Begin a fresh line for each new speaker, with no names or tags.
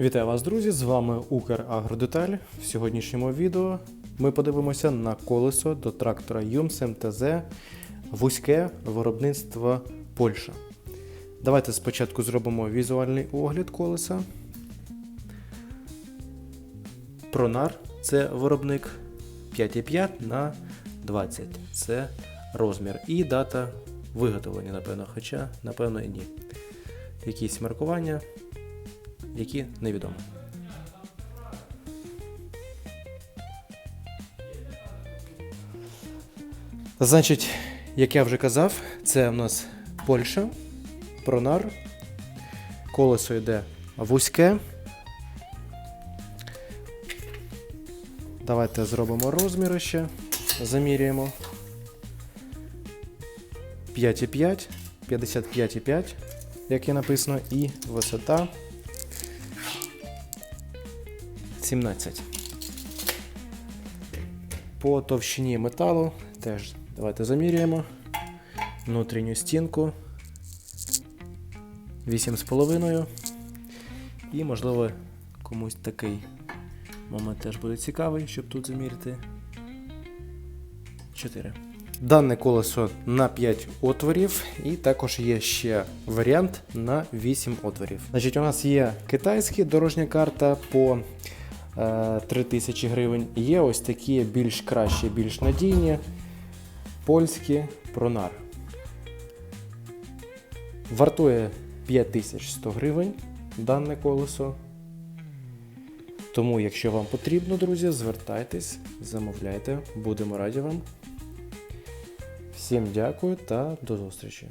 Вітаю вас, друзі! З вами Украгродеталь. В сьогоднішньому відео ми подивимося на колесо до трактора Юмс МТЗ вузьке виробництво Польща. Давайте спочатку зробимо візуальний огляд колеса. Пронар це виробник 5,5 на 20. Це розмір. І дата виготовлення, напевно, хоча, напевно, і ні. Якісь маркування які невідомо. Значить, як я вже казав, це у нас Польща, Пронар. Колесо йде вузьке. Давайте зробимо розміри ще. Заміряємо. 5,5, 55,5, як є написано, і висота 17. По товщині металу теж давайте заміряємо. Внутрішню стінку 8,5. І, можливо, комусь такий момент теж буде цікавий, щоб тут заміряти. 4. Дане колесо на 5 отворів, і також є ще варіант на 8 отворів. Значить, у нас є китайська дорожня карта по 3000 гривень. Є ось такі більш кращі, більш надійні польські пронар. Вартує 5100 гривень дане колесо. Тому, якщо вам потрібно, друзі, звертайтесь, замовляйте, будемо раді вам. Всім дякую та до зустрічі!